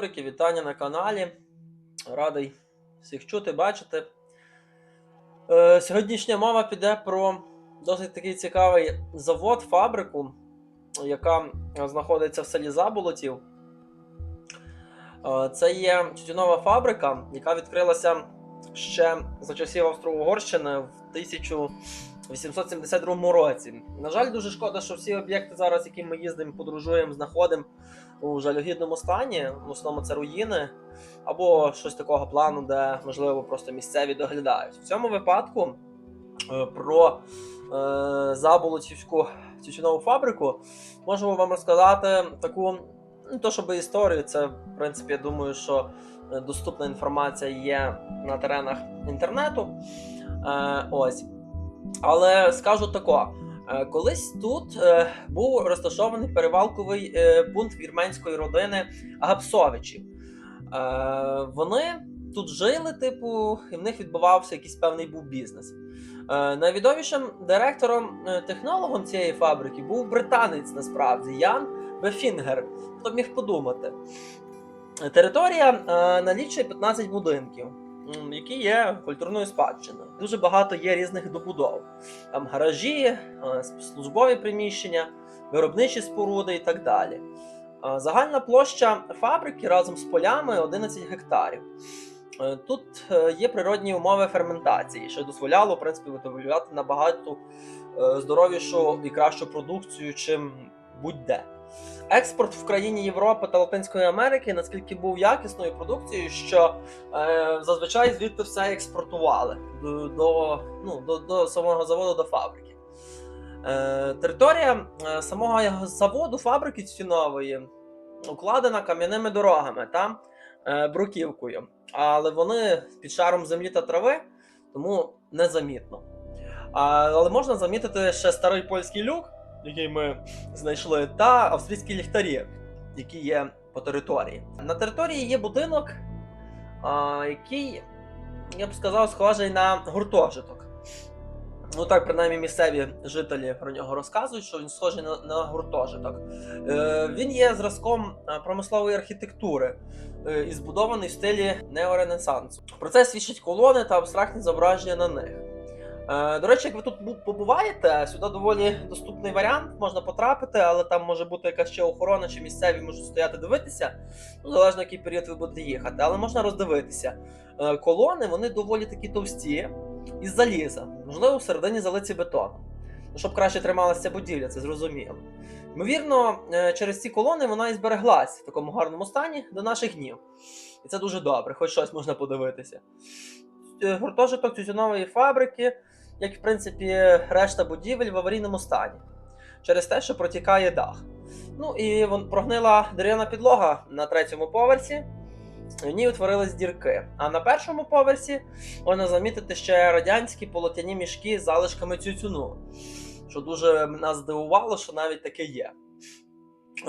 Кентафорики, вітання на каналі. Радий всіх чути, бачити. Е, сьогоднішня мова піде про досить такий цікавий завод, фабрику, яка знаходиться в селі Заболотів. Е, це є тютюнова фабрика, яка відкрилася ще за часів Австро-Угорщини в 1872 році. На жаль, дуже шкода, що всі об'єкти зараз, які ми їздимо, подорожуємо, знаходимо у жалюгідному стані. В основному це руїни або щось такого плану, де можливо просто місцеві доглядають. В цьому випадку е, про е, Заболотівську тютюнову фабрику можемо вам розказати таку, не то щоб історію, це в принципі, я думаю, що е, доступна інформація є на теренах інтернету. Е, ось. Але скажу тако. Е, Колись тут е, був розташований перевалковий е, пункт вірменської родини Гапсовичів. Вони тут жили, типу, і в них відбувався якийсь певний був бізнес. Найвідомішим директором е, технологом цієї фабрики був британець насправді Ян Бефінгер. Хто міг подумати? Територія налічує 15 будинків, які є культурною спадщиною. Дуже багато є різних добудов. Там гаражі, е, службові приміщення, виробничі споруди і так далі. Е, Загальна площа фабрики разом з полями 11 гектарів. Е, Тут є природні умови ферментації, що дозволяло в принципі виготовляти набагато здоровішу і кращу продукцію, чим будь-де. Експорт в країні Європи та Латинської Америки наскільки був якісною продукцією, що е, зазвичай звідти все експортували до, до, ну, до, до самого заводу до фабрики. Е, територія е, самого заводу фабрики тютюнової укладена кам'яними дорогами та е, бруківкою, але вони під шаром землі та трави, тому незамітно. А, але можна замітити ще старий польський люк, який ми знайшли, та австрійські ліхтарі, які є по території. На території є будинок, а, який, я б сказав, схожий на гуртожиток. Ну так, принаймні, місцеві жителі про нього розказують, що він схожий на, на гуртожиток. Е, він є зразком е, промислової архітектури е, і збудований в стилі неоренесансу. Про це свідчать колони та абстрактні зображення на них. Е, До речі, як ви тут побуваєте, сюди доволі доступний варіант, можна потрапити, але там може бути якась ще охорона, чи місцеві можуть стояти дивитися, ну, залежно який період ви будете їхати, але можна роздивитися. Е, Колони вони доволі такі товсті із заліза, можливо, всередині залиті бетоном. Ну, щоб краще трималася будівля, це зрозуміло. Ймовірно, е, через ці колони вона і збереглась в такому гарному стані до наших днів. І це дуже добре, хоч щось можна подивитися. Гуртожиток тютюнової фабрики, як в принципі решта будівель в аварійному стані, через те, що протікає дах. Ну і прогнила дерев'яна підлога на третьому поверсі, в ній утворились дірки. А на першому поверсі можна замітити ще радянські полотяні мішки з залишками тютюну, що дуже нас здивувало, що навіть таке є.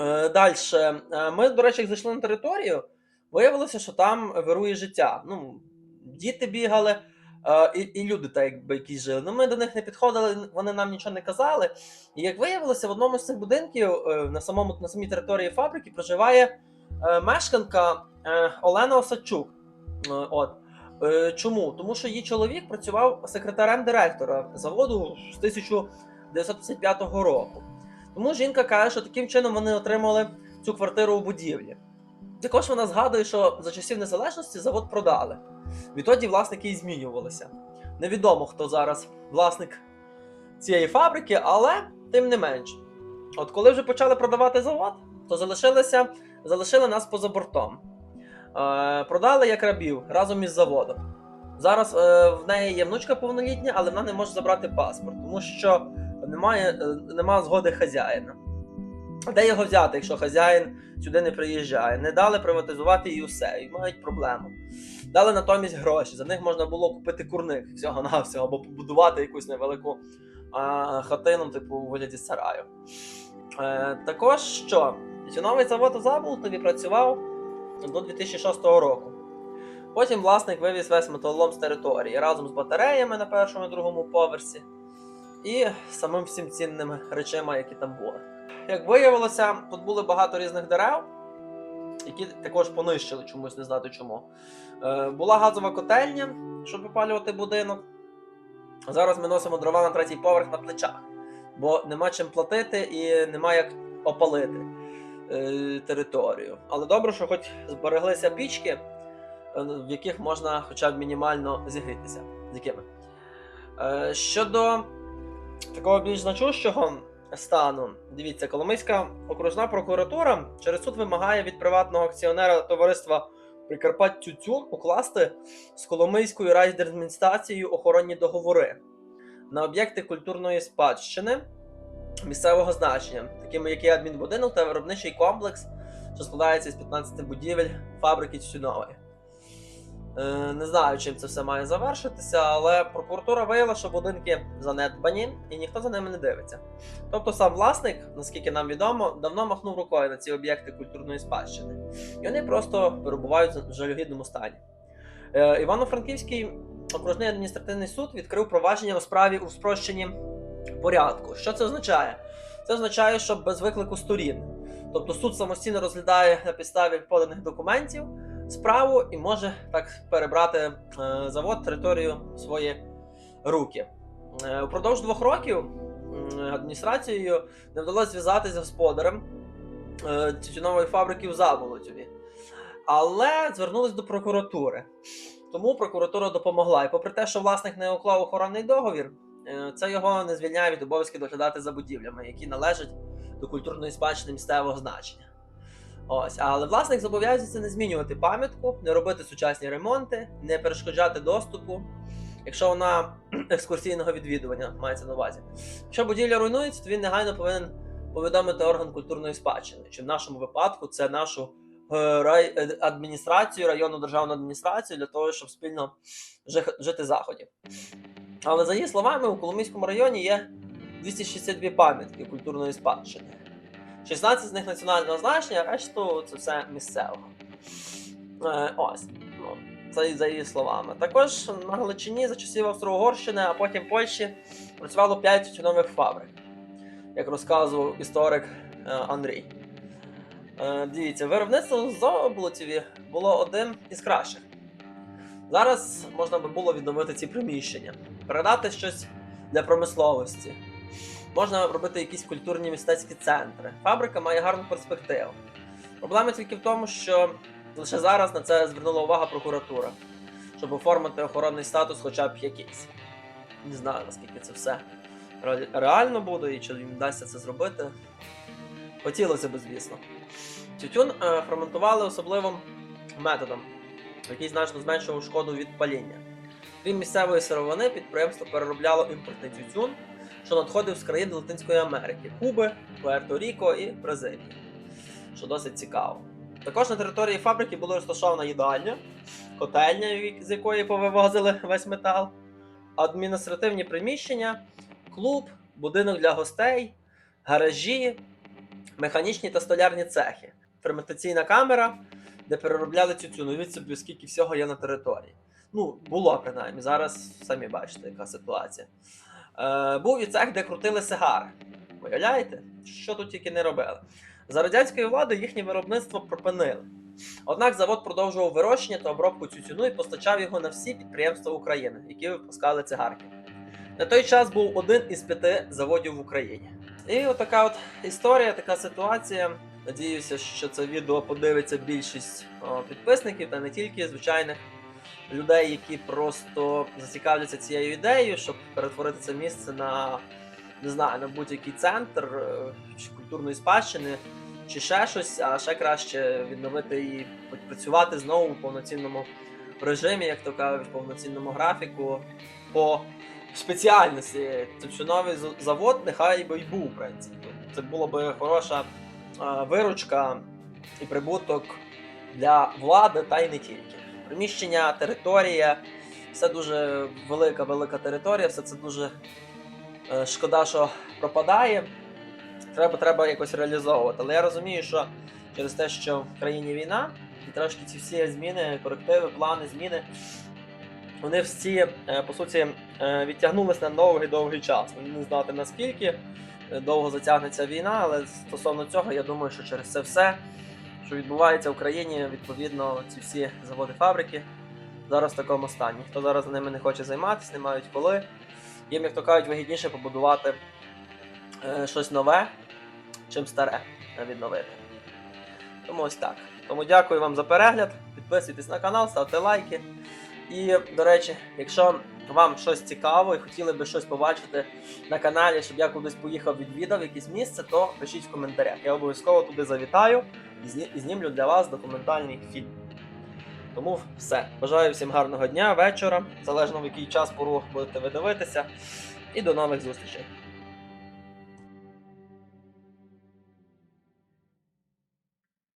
Е, Далі. Ми, до речі, як зайшли на територію, виявилося, що там вирує життя. Ну, діти бігали. Е, І, і люди, так якби якісь жили. Ну, ми до них не підходили, вони нам нічого не казали. І як виявилося, в одному з цих будинків е, на самому на самій території фабрики проживає е, мешканка Олена Осадчук. От. Чому? Тому що її чоловік працював секретарем директора заводу з 1955 року. Тому жінка каже, що таким чином вони отримали цю квартиру у будівлі. Також вона згадує, що за часів незалежності завод продали. Відтоді власники і змінювалися. Невідомо, хто зараз власник цієї фабрики, але тим не менш. От коли вже почали продавати завод, то залишилися, залишили нас поза бортом. Е, продали як рабів разом із заводом. Зараз е, в неї є внучка повнолітня, але вона не може забрати паспорт, тому що немає, е, немає згоди хазяїна. Де його взяти, якщо хазяїн сюди не приїжджає? Не дали приватизувати і усе, і мають проблему. Дали натомість гроші. За них можна було купити курник всього-навсього, або побудувати якусь невелику а, хатину, типу у вигляді сараю. Е, також що? Тютюновий завод у Заболтові працював до 2006 року. Потім власник вивіз весь металолом з території разом з батареями на першому і другому поверсі і самим всім цінними речима, які там були. Як виявилося, тут були багато різних дерев, які також понищили чомусь, не знати чому. Е, була газова котельня, щоб випалювати будинок. Зараз ми носимо дрова на третій поверх на плечах, бо нема чим платити і нема як опалити е, територію. Але добре, що хоч збереглися пічки, е, в яких можна хоча б мінімально зігрітися. З якими? Е, щодо такого більш значущого стану, дивіться, Коломийська окружна прокуратура через суд вимагає від приватного акціонера товариства Прикарпат укласти з Коломийською райдержадміністрацією охоронні договори на об'єкти культурної спадщини місцевого значення, такими як є адмінбудинок та виробничий комплекс, що складається з 15 будівель фабрики Тютюнової. Е, Не знаю, чим це все має завершитися, але прокуратура виявила, що будинки занедбані і ніхто за ними не дивиться. Тобто сам власник, наскільки нам відомо, давно махнув рукою на ці об'єкти культурної спадщини. І вони просто перебувають в жалюгідному стані. Е, Івано-Франківський окружний адміністративний суд відкрив провадження у справі у спрощенні порядку. Що це означає? Це означає, що без виклику сторін. Тобто суд самостійно розглядає на підставі поданих документів справу і може так перебрати е, завод, територію в свої руки. Е, Упродовж двох років адміністрацією не вдалося зв'язатися з господарем е, тютюнової фабрики в Заболотові. Але звернулись до прокуратури. Тому прокуратура допомогла. І попри те, що власник не уклав охоронний договір, це його не звільняє від обов'язки доглядати за будівлями, які належать до культурної спадщини місцевого значення. Ось, але власник зобов'язується не змінювати пам'ятку, не робити сучасні ремонти, не перешкоджати доступу, якщо вона екскурсійного відвідування мається на увазі. Якщо будівля руйнується, то він негайно повинен повідомити орган культурної спадщини, чи в нашому випадку це нашу е, рай, е, адміністрацію, районну державну адміністрацію для того, щоб спільно жити заходів. Але за її словами, у Коломийському районі є 262 пам'ятки культурної спадщини. 16 з них національного значення, а решту це все місцевого. Е, ось. Ну, це за її словами. Також на Галичині за часів Австро-Угорщини, а потім Польщі працювало 5 тютюнових фабрик, як розказував історик е, Андрій. Е, дивіться, виробництво в Зоблотіві було одним із кращих. Зараз можна би було відновити ці приміщення, передати щось для промисловості. Можна робити якісь культурні мистецькі центри. Фабрика має гарну перспективу. Проблема тільки в тому, що лише зараз на це звернула увага прокуратура, щоб оформити охоронний статус хоча б якийсь. Не знаю, наскільки це все реально буде і чи їм вдасться це зробити. Хотілося б, звісно. Тютюн е, ферментували особливим методом, який значно зменшував шкоду від паління. Крім місцевої сировини, підприємство переробляло імпортний тютюн, що надходив з країн Латинської Америки Куби, Пуерто-Ріко і Бразилії, що досить цікаво. Також на території фабрики була розташована їдальня, котельня, з якої повивозили весь метал, адміністративні приміщення, клуб, будинок для гостей, гаражі, механічні та столярні цехи, ферментаційна камера, де переробляли тютюн. Уявіть собі, скільки всього є на території. Ну, було принаймні. Зараз самі бачите, яка ситуація. Е, був і цех, де крутили сигари. Уявляєте? Що тут тільки не робили. За радянської влади їхнє виробництво припинили. Однак завод продовжував вирощення та обробку тютюну і постачав його на всі підприємства України, які випускали цигарки. На той час був один із п'яти заводів в Україні. І отака от історія, така ситуація. Надіюся, що це відео подивиться більшість підписників та не тільки звичайних людей, які просто зацікавляться цією ідеєю, щоб перетворити це місце на не знаю, на будь-який центр е, культурної спадщини, чи ще щось, а ще краще відновити і працювати знову в повноцінному режимі, як то кажуть, в повноцінному графіку по спеціальності. Тютюновий з- завод нехай би й був, в принципі. Це було би хороша е, виручка і прибуток для влади, та й не тільки. Приміщення, територія, все дуже велика, велика територія, все це дуже е, шкода, що пропадає. Треба, треба якось реалізовувати. Але я розумію, що через те, що в країні війна, і трошки ці всі зміни, корективи, плани, зміни, вони всі, е, по суті, е, відтягнулись на довгий-довгий час. Не знати наскільки довго затягнеться війна, але стосовно цього, я думаю, що через це все, що відбувається в Україні, відповідно, ці всі заводи фабрики зараз в такому стані. Хто зараз ними не хоче займатися, не мають коли. Їм, як то кажуть, вигідніше побудувати е, щось нове, чим старе відновити. Тому ось так. Тому дякую вам за перегляд. Підписуйтесь на канал, ставте лайки. І, до речі, якщо вам щось цікаво і хотіли би щось побачити на каналі, щоб я кудись поїхав, відвідав якесь місце, то пишіть в коментарях. Я обов'язково туди завітаю і знімлю для вас документальний фільм. Тому все. Бажаю всім гарного дня, вечора, залежно в який час пору будете ви дивитися. І до нових зустрічей.